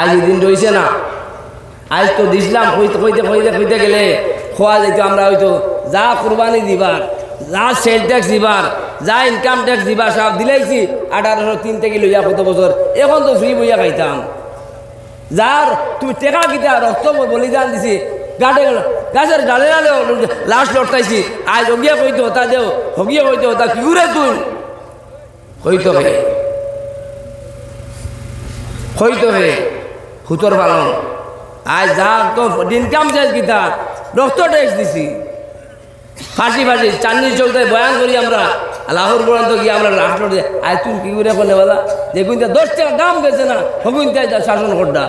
আজ দিন রয়েছে না। আজ তো দিছিলাম কইতে কইতে কইতে গেলে খোয়া যেত আমরা হয়তো যা কোরবানি দিবার, যা সেল ট্যাক্স দিবার, যা ইনকাম ট্যাক্স দিবার, সব দিলাইছি, আঠারোশো তিন থেকে লইয়া কত বছর, এখন তো ফ্রি বইয়া খাইতাম। যার, তুমি টেকা কিতা, রক্ত বলিদান দিছি গাটে গেল গাছের ডালে ডালে লাস্ট লটকাইছি, আজ হগিয়া কইতে হতা দেও, হগিয়া কইতে হতা কি উরে তুই হইতো হে হইতো হে হুতর পালন। আজ যা তো ইনকাম চাইজ কিতা রক্ত ট্যাক্স দিছি। ফাঁসি ফাঁসি চান্দির চলতে বয়ান করি আমরা লাহোর পর্যন্ত গিয়ে আমরা লাস্ট আজ তুমি কি করে করলে বলা? যে কিন্তু দশ টাকা দাম গেছে না হগুন শাসন করডা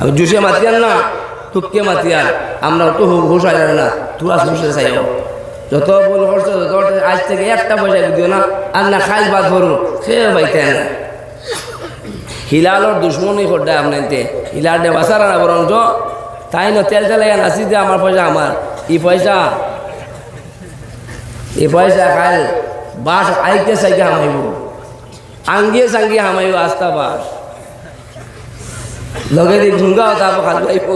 আমি জুসে মাতিয়ার না, তুককে মাতিয়ার আমরা তো হুশ হয় না তুরা হুসে চাইও। যত বল করছ যত আজ থেকে একটা পয়সা দিও না, আর না খাই বাদ ধরো সে বাইতে না। হিলালর দুশ্মনী করডা আপনাইতে হিলাল দে বাসারা না বরঞ্চ তাই না তেল তেল নাচি দে আমার পয়সা আমার ই পয়সা এই পয়সা খাই বাস আইতে সাইকে হামাইব আঙ্গিয়ে সাঙ্গিয়ে হামাইব আস্তা বাস লগে দি ঢুঙ্গা তারপর খাল পাইব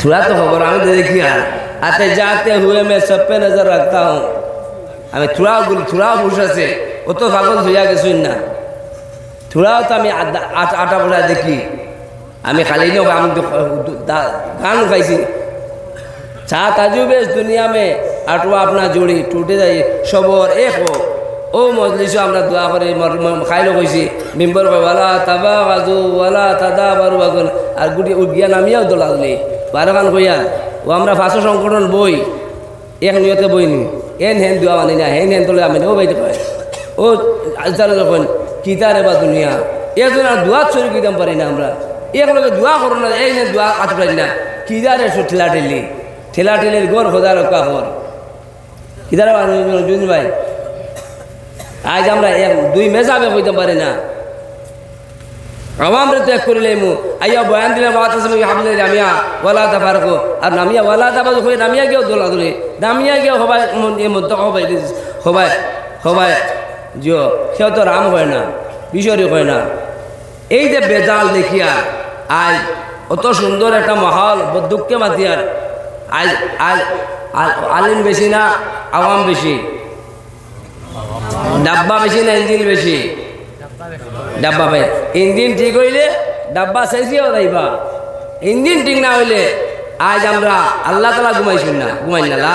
थोड़ा तो खबर আমি तो देखी यार आते जाते हुए मैं सब पे नजर रखता हूँ আমি থুড়াও গুলি থুড়াও পুরুষ আছে। অত পাগল ধুইয়া গেছুন না। থুড়াও তো আমি আটা বোঝা দেখি। আমি খালি নো আমি গান খাইছি চা তাজু বেশ দুনিয়া মে আটুয়া আপনার জুড়ি টুটে যাই সবর এ হো ও মজলিসও আমরা দোয়া করে খাইলো কইছি মেম্বর ওলা তাবা বাজু ওলা তাদা বারু বাগুন আর গুটি উদ্জ্ঞান আমিও দোলাগলি বারো গান কইয়া, ও, আমরা ফাঁসো সংগঠন বই। এক নিয়তে বই নি। এন হেন দোয়া মানি না, হেন হেন তোলে আমি ও বাইতে কয় ও আজদার যখন কিতারে বা দুনিয়া এজন আর দোয়া চুরি কিতাম পারি না আমরা। এক লগে দোয়া করো না, এই দোয়া আত পারি না। কিদারে সো ঠেলা ঠেলি, ঠেলা ঠেলির গোর খোদা রক্ষা কর কিদারে জুন ভাই, আজ আমরা এক দুই মেজাবে হইতে পারি না। আওয়ামরে ত্যাগ করিলে মু। আইয়া বয়ান দিলে মাতা সময় হাবলে নামিয়া, ওয়ালা দা ফারকো আর নামিয়া, ওয়ালা দা বাজু হয়ে নামিয়া গিয়েও দোলা দোলে নামিয়া গিয়েও হবাই মধ্যে হবাই হবাই হবাই জিও, সেও তো রাম হয় না বিশরি হয় না। এই যে বেজাল দেখিয়া আজ অত সুন্দর একটা মহল, বদুককে মাতিয়ার। আজ আজ আলিম বেশি না, আওয়াম বেশি। ডাব্বা বেশি না ইঞ্জিন বেশি। ডাব্বা ভাই। ইঞ্জিন ঠিক হইলে ডাব্বা শেষিও যাইবা। ইঞ্জিন ঠিক না হইলে আজ আমরা আল্লাহ তালা ঘুমাইছি না। ঘুমাই না। লা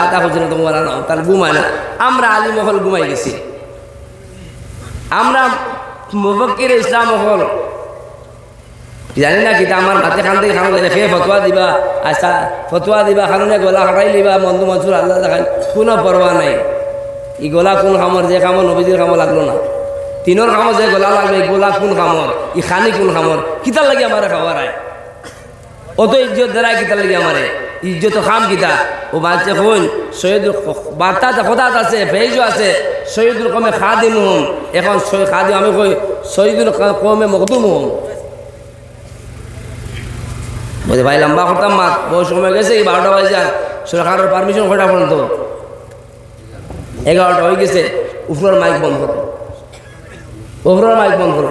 তোমার তার ঘুমায় না। আমরা আলী মহল ঘুমাই গেছি। আমরা মুফক্কির ইসলাম মহল জানি না কিতা আমার হাতে খান থেকে খানো খেয়ে ফতোয়া দিবা আচ্ছা ফতোয়া দিবা, খানুনে গলা হাঁটাই লিবা মন্দু মনসুর আল্লাহ দেখান, কোনো পরোয়া নাই। ই গলা কোন খামর, যে খামর নবীজির খামর লাগল না। তিনোর খামর যে গলা লাগবে, গলা কোন খামর ই খানি কোন খামর কিতার লাগে আমার খাবার আয় অত ইজ্জত দেরায় কিতার লাগে আমারে ইজ্জত খাম কিতা ও বাচ্চা কোন সৈয়দুল বার্তা কথাত আছে ফেজও আছে সৈয়দুল কমে খাদিম হম। এখন সৈ- খাদিম, আমি কই সৈয়দুল কমে মকদুম হম। বলতে ভাই লম্বা করতাম মাত বহু সময় গেছে, এই বারোটা বাজে যান সরকারের পারমিশন কটা পর্যন্ত এগারোটা হয়ে গেছে উপরের মাইক বন্ধ করো উপরের মাইক বন্ধ করো।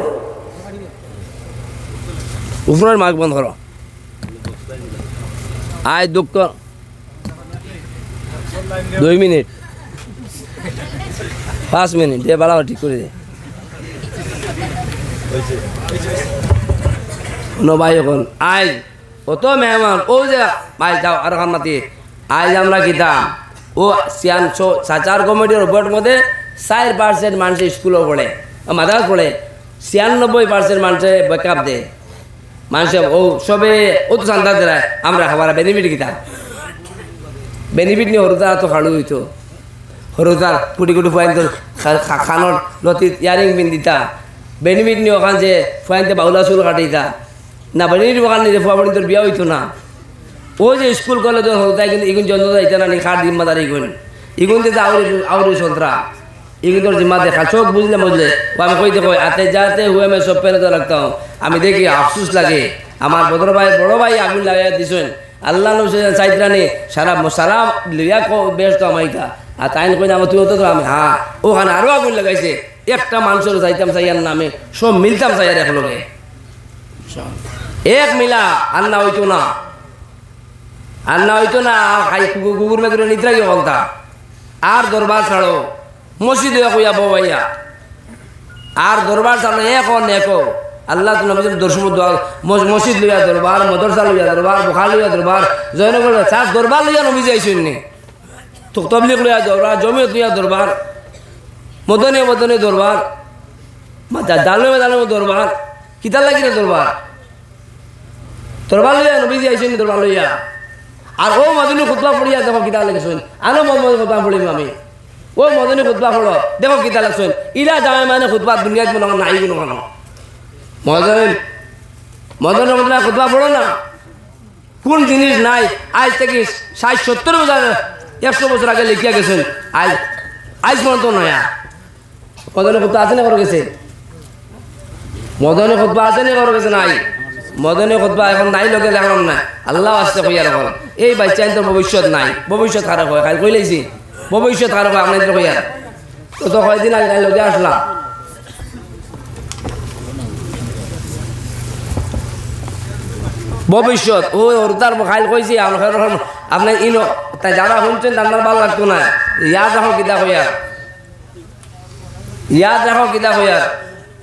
উপরের মাইক বন্ধ করো। আয় দুঃখ। দুই মিনিট। পাঁচ মিনিট। দে বাড়াও, ঠিক করে দে। ন ভাই এখন আজ কত মেহমান, ও যে, ভাই যাও, আর মাতি আজ আমরা কিতা ও সিয়ান সাচার কমিটির উপর মধ্যে চার পার্সেন্ট মানুষ স্কুলও পড়ে। মাদ্রাস পড়ে। ছিয়ানব্বই পার্সেন্ট মানুষে বেকআপ দেয়। মানুষে, ও সবে ও তো চান্দা দেয়, আমরা খাবার বেনিফিট কিতা? বেনিফিট নিয়ে হরুতা তো খাড়ু হইতো। হরুতার কুটি কুটি ফুয়াইন খানোর লতিত ইয়ারিং পিন দিতা। বেনিফিট নিয়ে ওখান যে ফুয়াইনতে বাউলা চুল কাটিতা না বেনিফিট ওখান নিয়ে ফুয়া তোর বিয়া হইতো না। ও যে স্কুল কলেজ হরুতাই কিন্তু ইগুন জন্ম যাইতে না, নি খাট জিম্মাদার ইগুন ইগুন দিতে আউরি আউরি সন্ত্রা তোর জিম্মা দেখা চোখ বুঝলে বুঝলে। ও আমি কইতে কই, আতে যাতে হুয়ে আমি সব তো রাখতা হूं। আমি দেখি আফসুস লাগে। আমার বড় ভাই বড় ভাই আগুন লাগাই দিছেন। আল্লাহ চাইতরানি সারা সারা লিয়া কো বেশ তো আমাইতা আর তাই কই আমার তুই তো আমি হ্যাঁ ওখানে আরও আগুন লাগাইছে। একটা মানুষের যাইতাম চাইয়ার নামে, সব মিলতাম চাইয়ার এক লগে এক মিলা আন্না হইতো না। আন্না হইতো না খাই কুকুর মেকুরে নিদ্রা গিয়ে বলতা। আর দরবার ছাড়ো। মসজিদ কইয়া বইয়া আর দরবার ছাড়ো এক এক আল্লাহ তো নবী দর্শন মসজিদ লইয়া দরবার, মদরসা লইয়া দরবার বোখা লইয়া দরবার, জয়নগর চার দরবার লইয়া নবী যাইছেন নি। তবলিক লইয়া দরবার, জমিয়ত লইয়া দরবার, মদনে মদনে দরবার দালমে দালমে দরবার কিতার লাগি না দরবার। দরবার লইয়া নবী যাইছেন দরবার লইয়া। আর ও মদনী খুতবা পড়িয়া দেখো কিতা লাগেছেন আনো মদনী খুতবা পড়িম আমি। ও মদনী খুতবা পড়ো দেখো কিতা লাগছেন ইলা জামাই মানে খুতবা দুনিয়াত মনে নাই কোনো কোনো মদন মদন মদনা খুতবা পড়ো না? কোন জিনিস নাই? আজ থেকে ষাট সত্তর বছর একশো বছর আগে লিখিয়া গেছেন আজ আজ পর্যন্ত নয়া। মদনে খুতবা আছে না করো গেছে? মদনে খুতবা আছে না করো গেছে? নাই। মদনে খুতবা এখন নাই লগে দেখলাম না আল্লাহ আসতে কইয়া রাখো এই বাচ্চা তো ভবিষ্যৎ নাই। ভবিষ্যৎ খারাপ হয় খাই কই লাইছি ভবিষ্যৎ হয় আপনাদের কইয়া। তো তো কয়দিন আগে লগে আসলাম। ভবিষ্যৎ, ও, ওর তার খাইল কইছি আপনার ইনো, তাই যারা শুনছেন তার ভালো লাগতো না। ইয়াদ রাখো কিতা কইয়া। ইয়াদ রাখো কিতা কইয়া।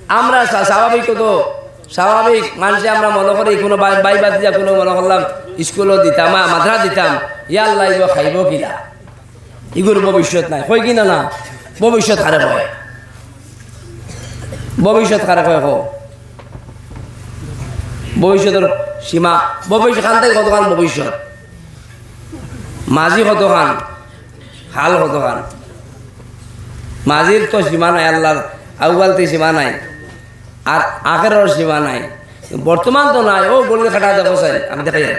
আমরা স্বা- স্বাভাবিক তো স্বাভাবিক মানুষে আমরা মনে করি, কোনো বাই- বাদ দিয়া কোনো মনে করলাম, স্কুলও দিতাম মাদ্রা দিতাম। ইয়ার লাইব খাইব কিনা ইগুর ভবিষ্যৎ নাই। কই কিনা না ভবিষ্যৎ খারাপ হয়। ভবিষ্যৎ খারাপ হয় হোক ভবিষ্যতের সীমা, ভবিষ্যৎ খান থেকে কতখান ভবিষ্যৎ? মাঝি কতখান? হাল কতখান? মাঝির তো সীমা নাই আল্লাহর আউগালতে সীমা নাই, আর আখেরর সীমা নাই। বর্তমান তো নাই। ও গলির খাটা দেখো চাই আমি দেখাই যাই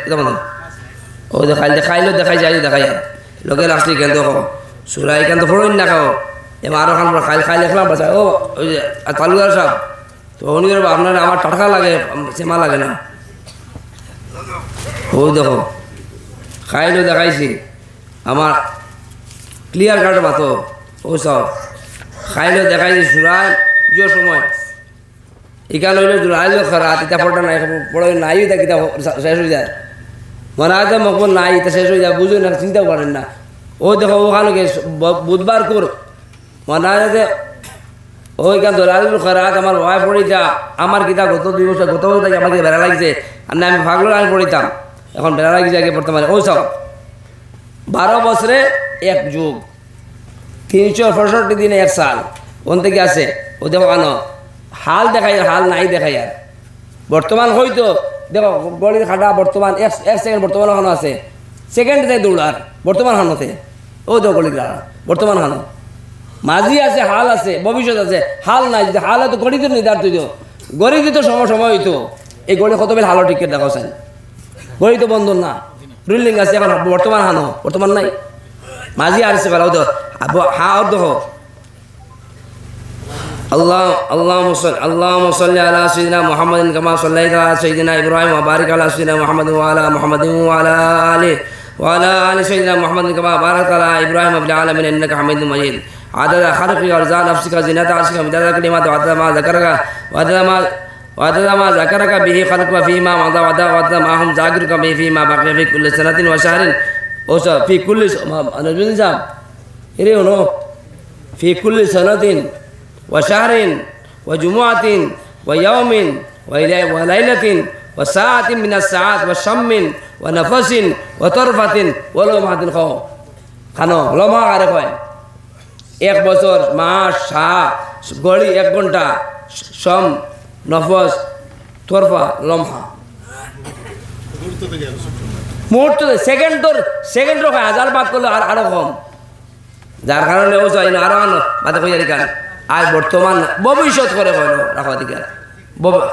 ও, দেখাই দেখাইলো দেখাই যাই দেখাই। যাই লোকে রাস্তি কেন দেখো সুরাই কেন তো ফোড়ন না খাও এবার আরও খান খাই খাই দেখলাম বাসা ও ওই যে তালুদার সাহেব তো উনি আপনার আমার টাটকা লাগে সেমা লাগে না। ও দেখো, খাইলো দেখাইছি। আমার ক্লিয়ার কাট মাতো। ও সব খাইলো দেখাইছি সুরাই যে সময়? এখানে হইল জুড়াইলো খারাপ ইটা ফটো নাই পড়ে নাই তা শেষ হয়ে যায় মনে হয় মক নাই, তা শেষ হয়ে যায় বুঝো না, চিন্তাও করেন না। ও দেখো ওখানে বুধবার কর। মনে হয় যে ওইখান দলালুল খারাত আমার ওয়াই পড়িতা আমার কিতা গত দুই বছর, গত বছর আমাকে বেড়া লাগছে, আর না আমি ভাগলো আমি পড়িতাম। এখন বেড়া লাগিছে আগে বর্তমানে। ওই সব, বারো বছরে এক যুগ, তিনশো পঁয়ষট্টি দিনে এক সাল, কোন থেকে আছে ও দেখো, আনো, হাল দেখাই হাল নাই দেখাই আর। বর্তমান হয়তো দেখো গড়ির খাটা বর্তমান, এক এক সেকেন্ড বর্তমান হানো আছে। সেকেন্ড দেয় দৌড়ার, বর্তমান হানোতে ও দেখো গড়ির খাটা বর্তমান হানো মাঝি আছে, হাল আছে, ভবিষ্যৎ আছে, হাল নাই, যদি হাল হয়তো গড়িতে নির্ধারিত হইতো গড়িতে তো সময় সময় হইতো। এই গড়ি কত বেল হালো টিকিট দেখো স্যার গড়ি তো বন্ধ না। রুলিং আছে, এখন বর্তমান হানো বর্তমান নাই। মাঝি আর সে হা দেখো الله اللهم صل اللهم صل على سيدنا محمد كما صليت على سيدنا إبراهيم وبارك على سيدنا محمد وعلى محمد وعلى اله وعلى ال سيدنا محمد كما باركت على إبراهيم في العالمين انك حميد مجيد عدد خلقك ورزاق نفسك زينة عرشك مداد كلمات وعدد ما ذكرك وعدد ما وعدد ما ذكرك به خلق فيما مضى وعدد وعدد ما هم ذاكرك به فيما بقي في كل سنة وشهر وش- في كل س- ما- أنا جزء جام إيه في كل سنة وشهر وجمعة ويوم وإلى- وليلة وساعة من الساعات وشم ونفس وطرفة ولمحة خو খানো লমা আরে কয় এক বছর মাস সা গড়ি এক ঘন্টা সম নফস তরফা লমহা মুহূর্ত সেকেন্ড তোর সেকেন্ড রকম হাজার বাদ করলে আর আরো কম যার কারণে ও চাই না আরো আনো মাথা কইয়া দিকার আর বর্তমান ভবিষ্যৎ করে না রাখা দিকার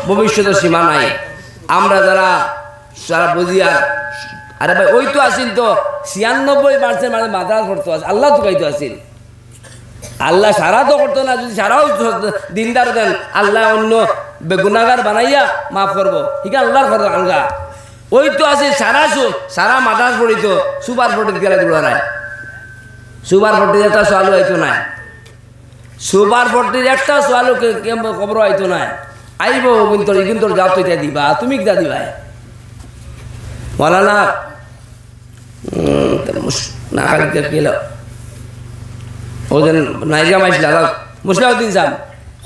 ভবিষ্যতের সীমা নাই। আমরা যারা যারা বুঝি আর আরে ভাই, ওই তো আসিল তো, ছিয়ানব্বই পার্সেন্ট মানে মাদ্রাস পড়তো আছে আল্লাহ তো গাইতো আসিল আল্লাহ সারা তো করতো না, যদি সারাও দিনদার দেন, আল্লাহ অন্য গুণাগার বানাইয়া মাফ করব। ঠিক আল্লাহর কথা আলগা। ওই তো আছে সারা সু, সারা মাদ্রাস পড়িত, সুপার পড়িত গেলে দৌড়ায় সুপার ফোর্টির একটা সোয়ালু হয়তো নাই। সুপার ফোর্টির একটা সোয়ালু খবর হয়তো নাই। আইব কিন্তু কিন্তু যাও তো এটা দিবা, তুমি কিটা দিবা বলা না না, খালি কেলো ওজন নাইজা মাইছিল মুসলাউদ্দিন সাহেব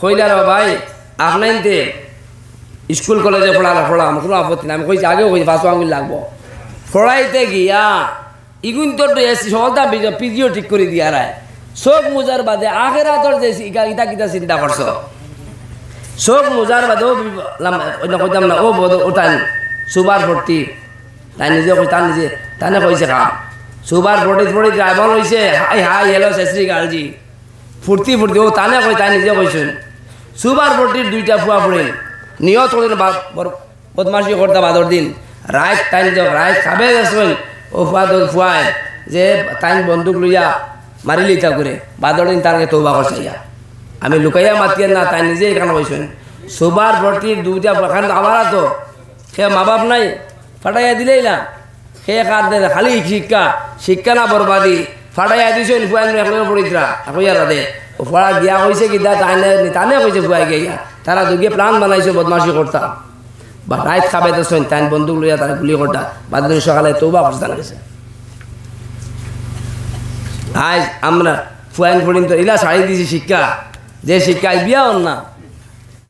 কইলার ভাই আপনাইতে স্কুল, কলেজে পড়ালা পড়া আমার কোনো আপত্তি নাই, আমি কইছি, আগেও কইছি পাঁচশো আঙুল লাগবো। পড়াইতে গিয়া ইগুন তোর সহজা পিজিও ঠিক করে দিয়া রায়। চোখ মোজার বাদে আখেরা তোর যে ইটা কিটা চিন্তা করছ চোখ মোজার বাদে ও কইতাম না ও বদ ওটান সুবার ভর্তি তাই নিজে কই তার নিজে তানে কইছে কাম। সুবার ভর্তি ভর্তি ড্রাইভার হইছে হাই হাই হেলো শ্রী গালজি ফুর্তি ফুর্তি ও তানে কই তাই নিজে কইছেন সুবার ভর্তির দুইটা ফুয়া পড়েন নিয়ত করেন বদমাসি করতে বাদর দিন। রাইত টাইম যে রাইত খাবে গেছেন ও ফুয়া ফুয়ায় যে টাইম বন্দুক লইয়া মারি লিতা করে। তার তৌবা করছাইয়া আমি লুকাইয়া মাতিয়ার না তাই নিজে এখানে কইছেন সুবার ভর্তির দুইটা এখান আমার তো সে মা বাপ নাই, ফাটাইয়া দিলেই না সে কার খালি শিক্ষা। শিক্ষা না বরবাদি। ফাটাইয়া দিছেন ফুয়াই একলে পড়িত্রা একইয়া রাধে ও ফড়া গিয়া হয়েছে কি, দা তাইনে তানে কইছে ফুয়াই গিয়া তারা দুগে প্লান বানাইছে, বদমাশি করতা। বা রাইত শোন তাই বন্দুক লইয়া তারা গুলি করতা। বাদ সকালে তৌবা করতাম গেছে আজ আমরা ফুয়ান পর্যন্ত ইলা ছাড়ি দিছি শিক্ষা। যে শিক্ষায় বিয়া না।